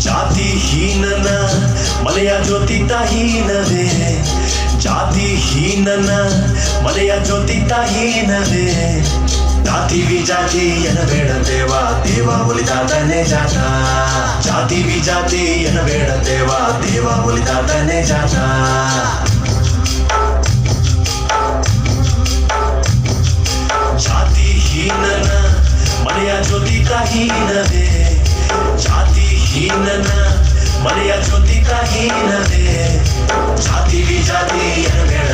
ಜಾತಿ ಹೀನನ ಮನೆಯ ಜ್ಯೋತಿತ ಹೀನವೇ ಜಾತಿ ಹೀನನ ಮನೆಯ ಜ್ಯೋತಿತ ಹೀನವೇ ಜಾತಿ ವಿಜಾತಿ ಎನಬೇಡ ದೇವ ದೇವ ಒಲಿದಾದನೆ ಜಾತ ಜಾತಿ ವಿಜಾತಿ ಎನಬೇಡ ದೇವ ದೇವ ಒಲಿದಾದನೆ ಜಾತ ಜಾತಿ ಹೀನನ ಮನೆಯ ಜ್ಯೋತಿಕಹೀನವೇ ಜಾತಿಹೀನನ ಜಾತಿ ಮನೆಯ ಜ್ಯೋತಿಕಹೀನವೇ ಜಾತಿ ವಿಜಾತಿ ಎನಬೇಡ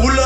ಕುಲ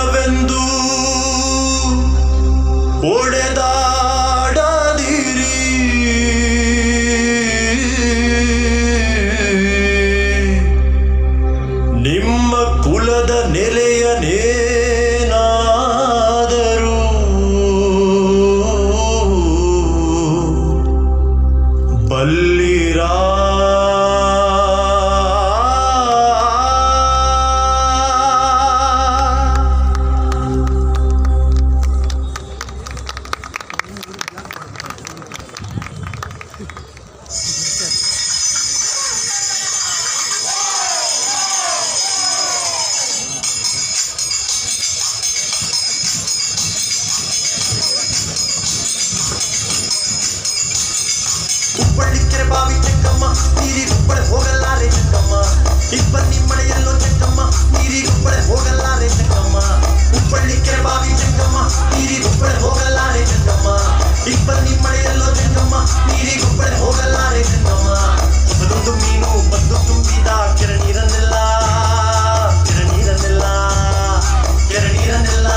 ನೀರಿಗೊಬ್ಬರ ಹೋಗಲಾರೆ ಚೆಕ್ಕಮ್ಮ ಇಬ್ಬನ್ನಿ ಮನೆಯಲ್ಲೋ ಚೆಕ್ಕಮ್ಮ ನೀರಿಗೊಬ್ಬರ ಹೋಗಲಾರೆ ಚೆಕ್ಕಮ್ಮ ಉಪ್ಪಳ್ಳಿ ಕೆರಬಾವಿ ಚೆಕ್ಕಮ್ಮ ನೀರಿಗೊಬ್ಬರ ಹೋಗಲಾರೆ ಚೆಕ್ಕಮ್ಮ ಇಬ್ಬನ್ನಿ ಮನೆಯಲ್ಲೋ ಚೆಕ್ಕಮ್ಮ ನೀರಿಗೊಬ್ಬರ ಹೋಗಲಾರೆ ಚೆಕ್ಕಮ್ಮ ಬದೊಂದು ಮೀನು ಬಂದು ತುಂಬಿದ ಕೆರನೀರನ್ನೆಲ್ಲ ಕೆರನೀರನ್ನೆಲ್ಲ ಕೆರನೀರನ್ನೆಲ್ಲ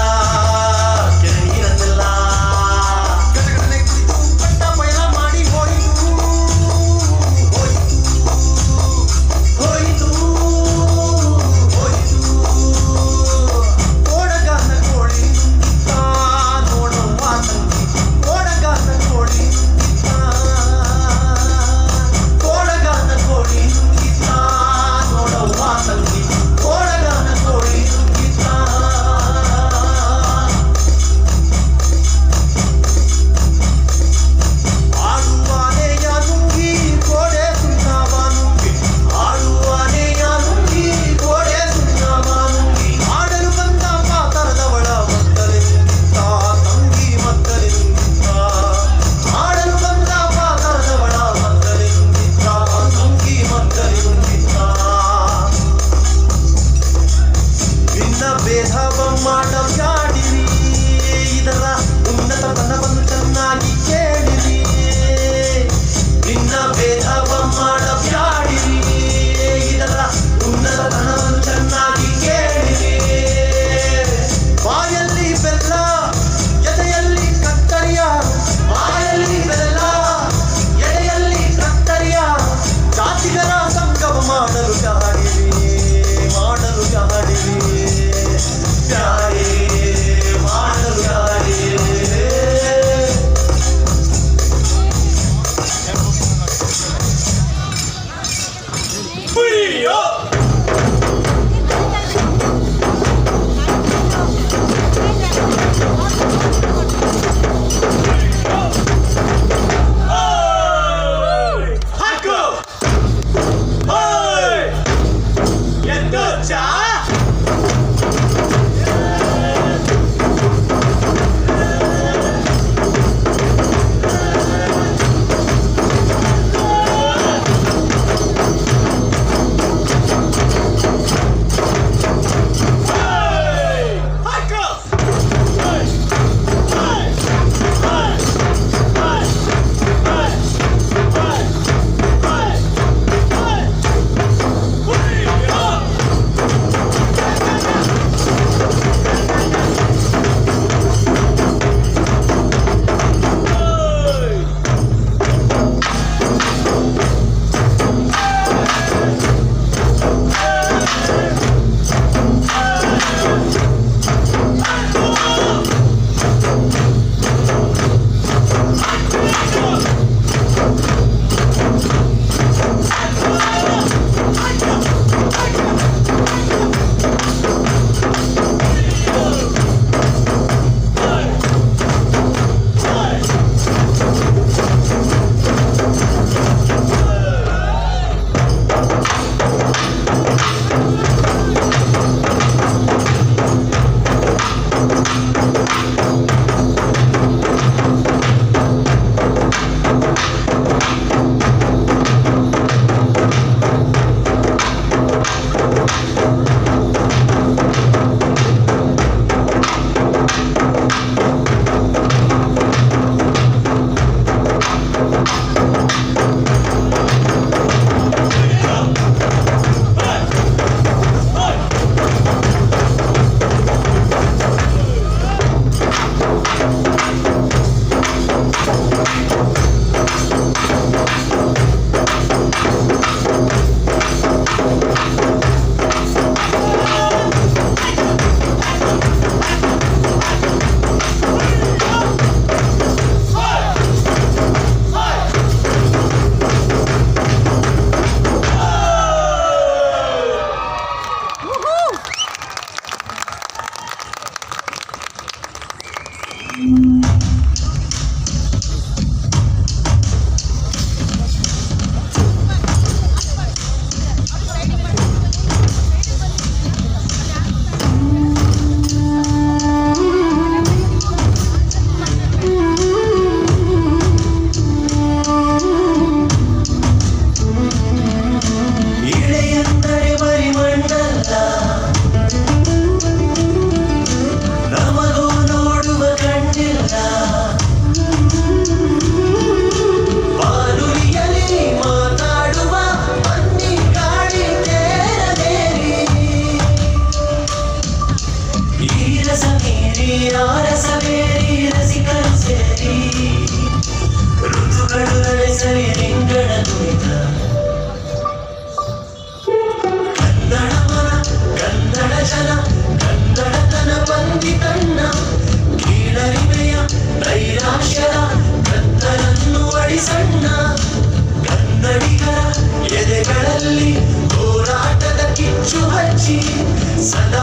Salam.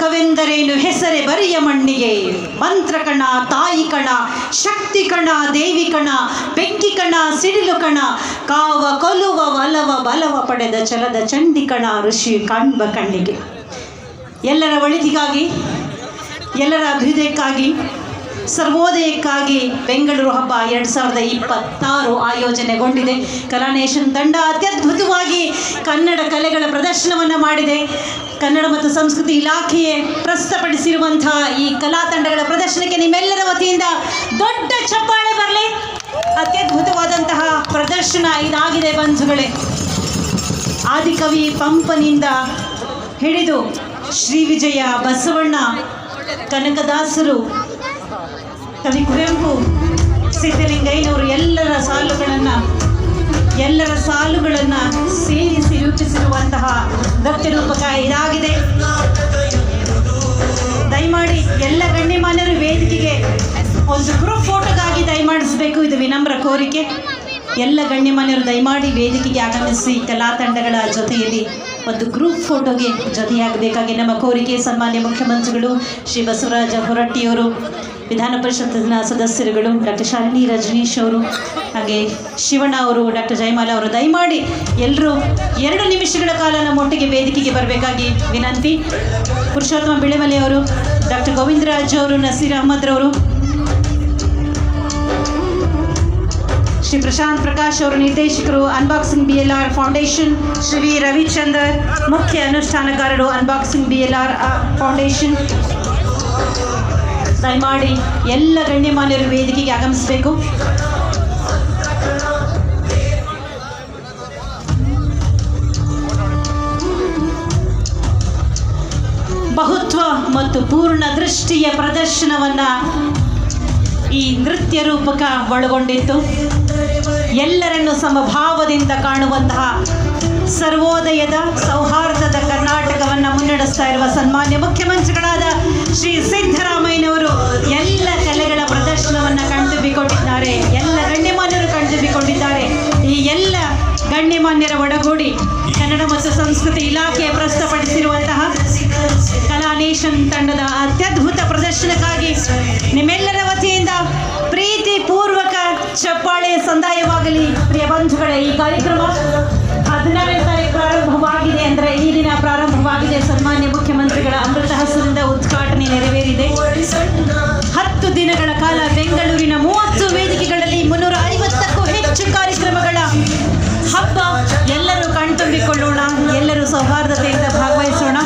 ಕರ್ನಾಟಕವೆಂದರೇನು ಹೆಸರೇ ಬರಿಯ ಮಣ್ಣಿಗೆ. ಮಂತ್ರಕಣ ತಾಯಿ ಕಣ, ಶಕ್ತಿ ಕಣ, ದೇವಿ ಕಣ, ಬೆಂಕಿ ಕಣ, ಸಿಡಿಲು ಕಣ, ಕಾವ ಕೊಲುವ ಒಲವ ಬಲವ ಪಡೆದ ಚಲದ ಚಂಡಿ ಕಣ, ಋಷಿ ಕಾಣ್ಬ ಕಣ್ಣಿಗೆ. ಎಲ್ಲರ ಒಳಿತಿಗಾಗಿ, ಎಲ್ಲರ ಅಭ್ಯುದಯಕ್ಕಾಗಿ ಸರ್ವೋದಯಕ್ಕಾಗಿ ಬೆಂಗಳೂರು ಹಬ್ಬ ಎರಡು ಸಾವಿರದ ಇಪ್ಪತ್ತಾರು ಆಯೋಜನೆಗೊಂಡಿದೆ. ಕಲಾನೇಷನ್ ತಂಡ ಅತ್ಯದ್ಭುತವಾಗಿ ಕನ್ನಡ ಕಲೆಗಳ ಪ್ರದರ್ಶನವನ್ನು ಮಾಡಿದೆ. ಕನ್ನಡ ಮತ್ತು ಸಂಸ್ಕೃತಿ ಇಲಾಖೆಯೇ ಪ್ರಸ್ತುತಪಡಿಸಿರುವಂತಹ ಈ ಕಲಾ ತಂಡಗಳ ಪ್ರದರ್ಶನಕ್ಕೆ ನಿಮ್ಮೆಲ್ಲರ ವತಿಯಿಂದ ದೊಡ್ಡ ಚಪ್ಪಾಳೆ ಬರಲಿ. ಅತ್ಯದ್ಭುತವಾದಂತಹ ಪ್ರದರ್ಶನ ಇದಾಗಿದೆ ಬಂಧುಗಳೇ. ಆದಿಕವಿ ಪಂಪನಿಂದ ಹಿಡಿದು ಶ್ರೀ ವಿಜಯ ಬಸವಣ್ಣ, ಕನಕದಾಸರು ಕವಿ ಕುವೆಂಪು ಸಿದ್ಧಲಿಂಗಯ್ಯನವರು ಎಲ್ಲರ ಸಾಲುಗಳನ್ನು ಎಲ್ಲರ ಸಾಲುಗಳನ್ನು ಸೇರಿಸಿ ರೂಪಿಸಿರುವಂತಹ ರೂಪಕ ಇದಾಗಿದೆ. ದಯಮಾಡಿ ಎಲ್ಲ ಗಣ್ಯಮಾನ್ಯರು ವೇದಿಕೆಗೆ ಒಂದು ಗ್ರೂಪ್ ಫೋಟೋಗಾಗಿ ದಯಮಾಡಿಸಬೇಕು, ಇದು ವಿನಮ್ರ ಕೋರಿಕೆ. ಎಲ್ಲ ಗಣ್ಯಮಾನ್ಯರು ದಯಮಾಡಿ ವೇದಿಕೆಗೆ ಆಗಮಿಸಿ ಕಲಾ ತಂಡಗಳ ಜೊತೆಯಲ್ಲಿ ಒಂದು ಗ್ರೂಪ್ ಫೋಟೋಗೆ ಜೊತೆಯಾಗಬೇಕಾಗಿ ನಮ್ಮ ಕೋರಿಕೆ ಸನ್ಮಾನ್ಯ ಮುಖ್ಯಮಂತ್ರಿಗಳು ಶ್ರೀ ಬಸವರಾಜ ಹೊರಟ್ಟಿಯವರು. ವಿಧಾನ ಪರಿಷತ್ತಿನ ಸದಸ್ಯರುಗಳು ಡಾಕ್ಟರ್ ಶಾಲಿನಿ ರಜನೀಶ್ ಅವರು, ಹಾಗೆ ಶಿವಣ್ಣ ಅವರು, ಡಾಕ್ಟರ್ ಜಯಮಾಲ ಅವರು, ದಯಮಾಡಿ ಎಲ್ಲರೂ ಎರಡು ನಿಮಿಷಗಳ ಕಾಲ ನಮ್ಮೊಟ್ಟಿಗೆ ವೇದಿಕೆಗೆ ಬರಬೇಕಾಗಿ ವಿನಂತಿ. ಪುರುಷೋತ್ತಮ ಬಿಳೆಮಲೆ ಅವರು, ಡಾಕ್ಟರ್ ಗೋವಿಂದರಾಜ್ ಅವರು, ನಸೀರ್ ಅಹಮದ್ ರವರು, ಶ್ರೀ ಪ್ರಶಾಂತ್ ಪ್ರಕಾಶ್ ಅವರು, ನಿರ್ದೇಶಕರು unboxing B L R foundation, Shri Ravichandra Ravichandar ಮುಖ್ಯ ಅನುಷ್ಠಾನಕಾರರು unboxing B L R foundation ದಯಮಾಡಿ ಎಲ್ಲ ಗಣ್ಯಮಾನ್ಯರು ವೇದಿಕೆಗೆ ಆಗಮಿಸಬೇಕು. ಬಹುತ್ವ ಮತ್ತು ಪೂರ್ಣ ದೃಷ್ಟಿಯ ಪ್ರದರ್ಶನವನ್ನು ಈ ನೃತ್ಯ ರೂಪಕ ಒಳಗೊಂಡಿತ್ತು. ಎಲ್ಲರನ್ನು ಸಮಭಾವದಿಂದ ಕಾಣುವಂತಹ ಸರ್ವೋದಯದ ಸೌಹಾರ್ದದ ಕರ್ನಾಟಕವನ್ನು ಮುನ್ನಡೆಸ್ತಾ ಇರುವ ಸನ್ಮಾನ್ಯ ಮುಖ್ಯಮಂತ್ರಿಗಳಾದ ಶ್ರೀ ಸಿದ್ದರಾಮಯ್ಯನವರು ಎಲ್ಲ ಕಲೆಗಳ ಪ್ರದರ್ಶನವನ್ನು ಕಣ್ತುಂಬಿಕೊಂಡಿದ್ದಾರೆ. ಎಲ್ಲ ಗಣ್ಯಮಾನ್ಯರು ಕಣ್ತುಂಬಿಕೊಂಡಿದ್ದಾರೆ. ಈ ಎಲ್ಲ ಗಣ್ಯಮಾನ್ಯರ ಒಡಗೂಡಿ ಕನ್ನಡ ಮತ್ತು ಸಂಸ್ಕೃತಿ ಇಲಾಖೆ ಪ್ರಸ್ತುತಪಡಿಸಿರುವಂತಹ ಕಲಾನೇಷನ್ ತಂಡದ ಅತ್ಯದ್ಭುತ ಪ್ರದರ್ಶನಕ್ಕಾಗಿ ನಿಮ್ಮೆಲ್ಲರ ವತಿಯಿಂದ ಪ್ರೀತಿ ಪೂರ್ವಕ ಚಪ್ಪಾಳೆ ಸಂದಾಯವಾಗಲಿ ಪ್ರಿಯ ಬಂಧುಗಳೇ, ಈ ಕಾರ್ಯಕ್ರಮ ಹದಿನಾರನೇ ತಾರೀಕು ಪ್ರಾರಂಭವಾಗಿದೆ ಅಂದರೆ ಈ ದಿನ ಪ್ರಾರಂಭವಾಗಿದೆ. ಸನ್ಮಾನ್ಯ ಮುಖ್ಯಮಂತ್ರಿಗಳ ಅಮೃತ ಹಸುರಿಂದ ಉದ್ಘಾಟನೆ ನೆರವೇರಿದೆ. ಹತ್ತು ದಿನಗಳ ಕಾಲ ಬೆಂಗಳೂರಿನ ಮೂವತ್ತು ವೇದಿಕೆಗಳಲ್ಲಿ ಮುನ್ನೂರ ಐವತ್ತಕ್ಕೂ ಹೆಚ್ಚು ಕಾರ್ಯಕ್ರಮಗಳ ಹಬ್ಬ. ಎಲ್ಲರೂ ಕಣ್ತುಂಬಿಕೊಳ್ಳೋಣ, ಎಲ್ಲರೂ ಸೌಹಾರ್ದತೆಯಿಂದ ಭಾಗವಹಿಸೋಣ.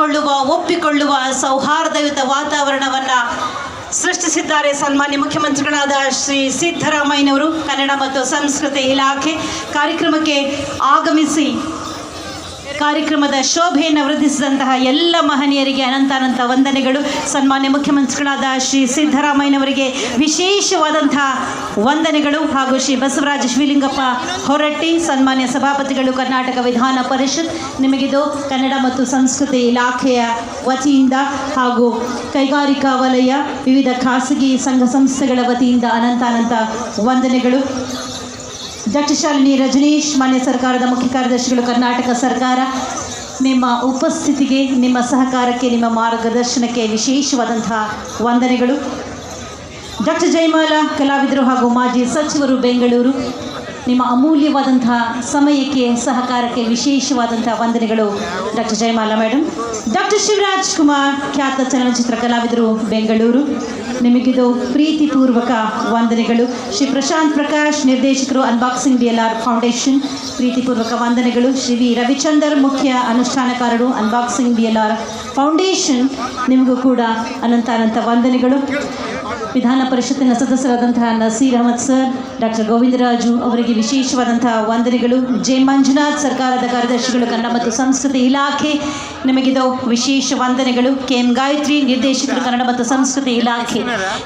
ಅಪ್ಪಿಕೊಳ್ಳುವ ಒಪ್ಪಿಕೊಳ್ಳುವ ಸೌಹಾರ್ದಯುತ ವಾತಾವರಣವನ್ನು ಸೃಷ್ಟಿಸಿದ್ದಾರೆ ಸನ್ಮಾನ್ಯ ಮುಖ್ಯಮಂತ್ರಿಗಳಾದ ಶ್ರೀ ಸಿದ್ದರಾಮಯ್ಯನವರು, ಕನ್ನಡ ಮತ್ತು ಸಂಸ್ಕೃತಿ ಇಲಾಖೆ ಕಾರ್ಯಕ್ರಮಕ್ಕೆ ಆಗಮಿಸಿ ಕಾರ್ಯಕ್ರಮದ ಶೋಭೆಯನ್ನು ವೃದ್ಧಿಸಿದಂತಹ ಎಲ್ಲ ಮಹನೀಯರಿಗೆ ಅನಂತ ಅನಂತ ವಂದನೆಗಳು. ಸನ್ಮಾನ್ಯ ಮುಖ್ಯಮಂತ್ರಿಗಳಾದ ಶ್ರೀ ಸಿದ್ದರಾಮಯ್ಯನವರಿಗೆ ವಿಶೇಷವಾದಂತಹ ವಂದನೆಗಳು ಹಾಗೂ ಶ್ರೀ ಬಸವರಾಜ ಶಿವಲಿಂಗಪ್ಪ ಹೊರಟ್ಟಿ, ಸನ್ಮಾನ್ಯ ಸಭಾಪತಿಗಳು ಕರ್ನಾಟಕ ವಿಧಾನ ಪರಿಷತ್, ನಿಮಗಿದು ಕನ್ನಡ ಮತ್ತು ಸಂಸ್ಕೃತಿ ಇಲಾಖೆಯ ವತಿಯಿಂದ ಹಾಗೂ ಕೈಗಾರಿಕಾ ವಲಯ, ವಿವಿಧ ಖಾಸಗಿ ಸಂಘ ಸಂಸ್ಥೆಗಳ ವತಿಯಿಂದ ಅನಂತ ಅನಂತ ವಂದನೆಗಳು. ಶಾಲಿನಿ ರಜನೀಶ್, ಮಾನ್ಯ ಸರ್ಕಾರದ ಮುಖ್ಯ ಕಾರ್ಯದರ್ಶಿಗಳು, ಕರ್ನಾಟಕ ಸರ್ಕಾರ, ನಿಮ್ಮ ಉಪಸ್ಥಿತಿಗೆ, ನಿಮ್ಮ ಸಹಕಾರಕ್ಕೆ, ನಿಮ್ಮ ಮಾರ್ಗದರ್ಶನಕ್ಕೆ ವಿಶೇಷವಾದಂತಹ ವಂದನೆಗಳು. ಡಾಕ್ಟರ್ ಜಯಮಾಲ, ಕಲಾವಿದರು ಹಾಗೂ ಮಾಜಿ ಸಚಿವರು ಬೆಂಗಳೂರು, ನಿಮ್ಮ ಅಮೂಲ್ಯವಾದಂತಹ ಸಮಯಕ್ಕೆ, ಸಹಕಾರಕ್ಕೆ ವಿಶೇಷವಾದಂತಹ ವಂದನೆಗಳು doctor Jayamala madam doctor Shivaraj Kumar, ಖ್ಯಾತ ಚಲನಚಿತ್ರ ಕಲಾವಿದರು ಬೆಂಗಳೂರು. ನಿಮಗಿದು ಪ್ರೀತಿಪೂರ್ವಕ ವಂದನೆಗಳು. ಶ್ರೀ ಪ್ರಶಾಂತ್ ಪ್ರಕಾಶ್, ನಿರ್ದೇಶಕರು unboxing D L R foundation. ಪ್ರೀತಿಪೂರ್ವಕ ವಂದನೆಗಳು. ಶ್ರೀ ವಿ ರವಿಚಂದರ್, ಮುಖ್ಯ ಅನುಷ್ಠಾನಕಾರರು unboxing D L R foundation. ನಿಮಗೂ ಕೂಡ ಅನಂತ ಅನಂತ ವಂದನೆಗಳು. ವಿಧಾನ ಪರಿಷತ್ತಿನ ಸದಸ್ಯರಾದಂತಹ ನಸೀರ್ ಅಹಮದ್ ಸರ್, ಡಾಕ್ಟರ್ ಗೋವಿಂದರಾಜು ಅವರಿಗೆ ವಿಶೇಷವಾದಂತಹ ವಂದನೆಗಳು. ಜೆ ಮಂಜುನಾಥ್, ಸರ್ಕಾರದ ಕಾರ್ಯದರ್ಶಿಗಳು, ಕನ್ನಡ ಮತ್ತು ಸಂಸ್ಕೃತಿ ಇಲಾಖೆ. ನಿಮಗಿದು ವಿಶೇಷ ವಂದನೆಗಳು. ಕೆ ಎಂ ಗಾಯತ್ರಿ, ನಿರ್ದೇಶಕರು, ಕನ್ನಡ ಮತ್ತು ಸಂಸ್ಕೃತಿ ಇಲಾಖೆ.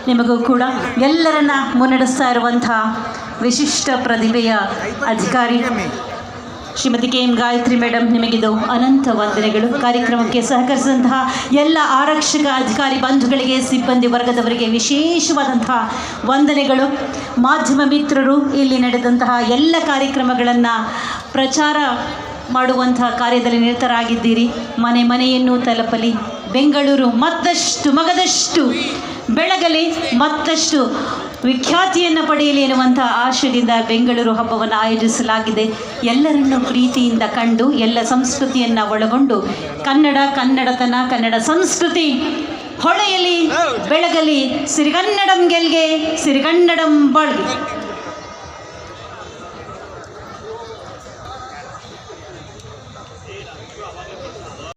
ನಿಮಗೂ ಕೂಡ ಎಲ್ಲರನ್ನ ಮುನ್ನಡೆಸ್ತಾ ಇರುವಂತಹ ವಿಶಿಷ್ಟ ಪ್ರತಿಭೆಯ ಅಧಿಕಾರಿ Shrimati K M Gayathri madam ನಿಮಗಿದು ಅನಂತ ವಂದನೆಗಳು. ಕಾರ್ಯಕ್ರಮಕ್ಕೆ ಸಹಕರಿಸಿದಂತಹ ಎಲ್ಲ ಆರಕ್ಷಕ ಅಧಿಕಾರಿ ಬಂಧುಗಳಿಗೆ, ಸಿಬ್ಬಂದಿ ವರ್ಗದವರಿಗೆ ವಿಶೇಷವಾದಂತಹ ವಂದನೆಗಳು. ಮಾಧ್ಯಮ ಮಿತ್ರರು, ಇಲ್ಲಿ ನಡೆದಂತಹ ಎಲ್ಲ ಕಾರ್ಯಕ್ರಮಗಳನ್ನು ಪ್ರಚಾರ ಮಾಡುವಂತಹ ಕಾರ್ಯದಲ್ಲಿ ನಿರತರಾಗಿದ್ದೀರಿ. ಮನೆ ಮನೆಯನ್ನು ತಲುಪಲಿ. ಬೆಂಗಳೂರು ಮತ್ತಷ್ಟು, ಮಗದಷ್ಟು, ಬೆಳಗಲಿ ಮತ್ತಷ್ಟು ವಿಖ್ಯಾತಿಯನ್ನು ಪಡೆಯಲಿ ಎನ್ನುವಂಥ ಆಶಯದಿಂದ ಬೆಂಗಳೂರು ಹಬ್ಬವನ್ನು ಆಯೋಜಿಸಲಾಗಿದೆ. ಎಲ್ಲರನ್ನು ಪ್ರೀತಿಯಿಂದ ಕಂಡು, ಎಲ್ಲ ಸಂಸ್ಕೃತಿಯನ್ನು ಒಳಗೊಂಡು, ಕನ್ನಡ, ಕನ್ನಡತನ, ಕನ್ನಡ ಸಂಸ್ಕೃತಿ ಹೊಳೆಯಲಿ, ಬೆಳಗಲಿ, ಸಿರಿಗನ್ನಡಂ ಗೆಲ್ಗೆ, ಸಿರಿಗನ್ನಡಂ ಬಾಳ್ಗೆ.